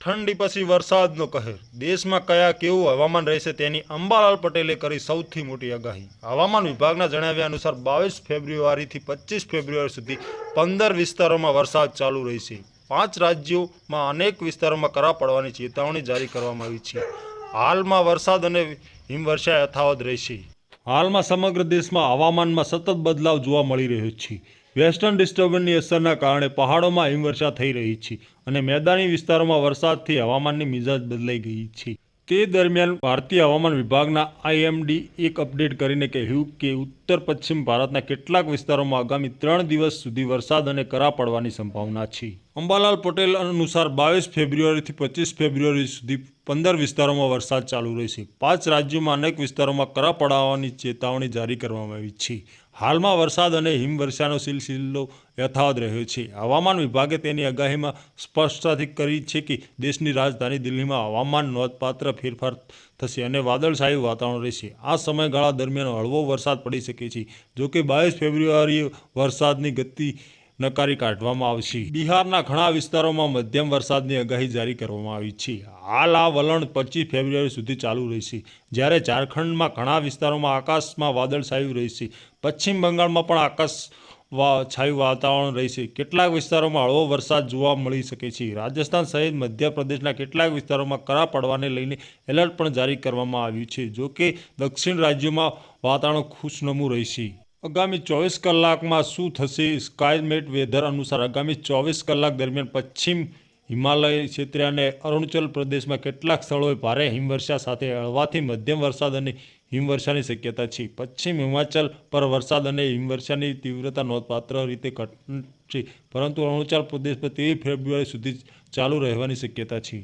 ઠંડી પછી વરસાદનો કહેર. દેશમાં કયા કેવું હવામાન રહેશે તેની અંબાલાલ પટેલે કરી સૌથી મોટી આગાહી. હવામાન વિભાગના જણાવ્યા અનુસાર બાવીસ ફેબ્રુઆરીથી પચીસ ફેબ્રુઆરી સુધી પંદર વિસ્તારોમાં વરસાદ ચાલુ રહેશે. પાંચ રાજ્યોમાં અનેક વિસ્તારોમાં કરા પડવાની ચેતવણી જારી કરવામાં આવી છે. હાલમાં વરસાદ અને હિમવર્ષા યથાવત રહેશે. હાલમાં સમગ્ર દેશમાં હવામાનમાં સતત બદલાવ જોવા મળી રહ્યો છે. વેસ્ટર્ન ડિસ્ટર્બન્સની અસરના કારણે પહાડોમાં હિમવર્ષા થઈ રહી છે અને મેદાની વિસ્તારોમાં વરસાદથી હવામાનની મિજાજ બદલાઈ ગઈ છે. તે દરમિયાન ભારતીય હવામાન વિભાગના આઈએમડી એક અપડેટ કરીને કહ્યું કે ઉત્તર પશ્ચિમ ભારતના કેટલાક વિસ્તારોમાં આગામી ત્રણ દિવસ સુધી વરસાદ અને કરા પડવાની સંભાવના છે. અંબાલાલ પટેલ અનુસાર બાવીસ ફેબ્રુઆરીથી પચીસ ફેબ્રુઆરી સુધી પંદર વિસ્તારોમાં વરસાદ ચાલુ રહેશે. પાંચ રાજ્યોમાં અનેક વિસ્તારોમાં કરા પડવાની ચેતવણી જારી કરવામાં આવી છે. હાલમાં વરસાદ અને હિમવર્ષાનો સિલસિલો યથાવત રહ્યો છે. હવામાન વિભાગે તેની આગાહીમાં સ્પષ્ટતાથી કરી છે કે દેશની રાજધાની દિલ્હીમાં હવામાન નોંધપાત્ર ફેરફાર થશે અને વાદળછાયું વાતાવરણ રહેશે. આ સમયગાળા દરમિયાન હળવો વરસાદ પડી શકે છે જોકે બાવીસ ફેબ્રુઆરીએ વરસાદની ગતિ નકારી કાઢવામાં આવશે. બિહારના ઘણા વિસ્તારોમાં મધ્યમ વરસાદની આગાહી જારી કરવામાં આવી છે. હાલ આ વલણ પચીસ ફેબ્રુઆરી સુધી ચાલુ રહેશે. જ્યારે ઝારખંડમાં ઘણા વિસ્તારોમાં આકાશમાં વાદળછાયું રહેશે. પશ્ચિમ બંગાળમાં પણ આકાશ છાયું વાતાવરણ રહેશે કેટલાક વિસ્તારોમાં હળવો વરસાદ જોવા મળી શકે છે. રાજસ્થાન સહિત મધ્યપ્રદેશના કેટલાક વિસ્તારોમાં કરા પડવાને લઈને એલર્ટ પણ જારી કરવામાં આવ્યું છે. જો કે દક્ષિણ રાજ્યોમાં વાતાવરણ ખુશનમું રહેશે આગામી ચોવીસ કલાકમાં શું થશે? સ્કાયમેટ વેધર અનુસાર આગામી ચોવીસ કલાક દરમિયાન પશ્ચિમ હિમાલય ક્ષેત્ર અને અરુણાચલ પ્રદેશમાં કેટલાક સ્થળોએ ભારે હિમવર્ષા સાથે હળવાથી મધ્યમ વરસાદ અને હિમવર્ષાની શક્યતા છે. પશ્ચિમ હિમાચલ પર વરસાદ અને હિમવર્ષાની તીવ્રતા નોંધપાત્ર રીતે ઘટશે, પરંતુ અરુણાચલ પ્રદેશ પર તેવી ફેબ્રુઆરી સુધી ચાલુ રહેવાની શક્યતા છે.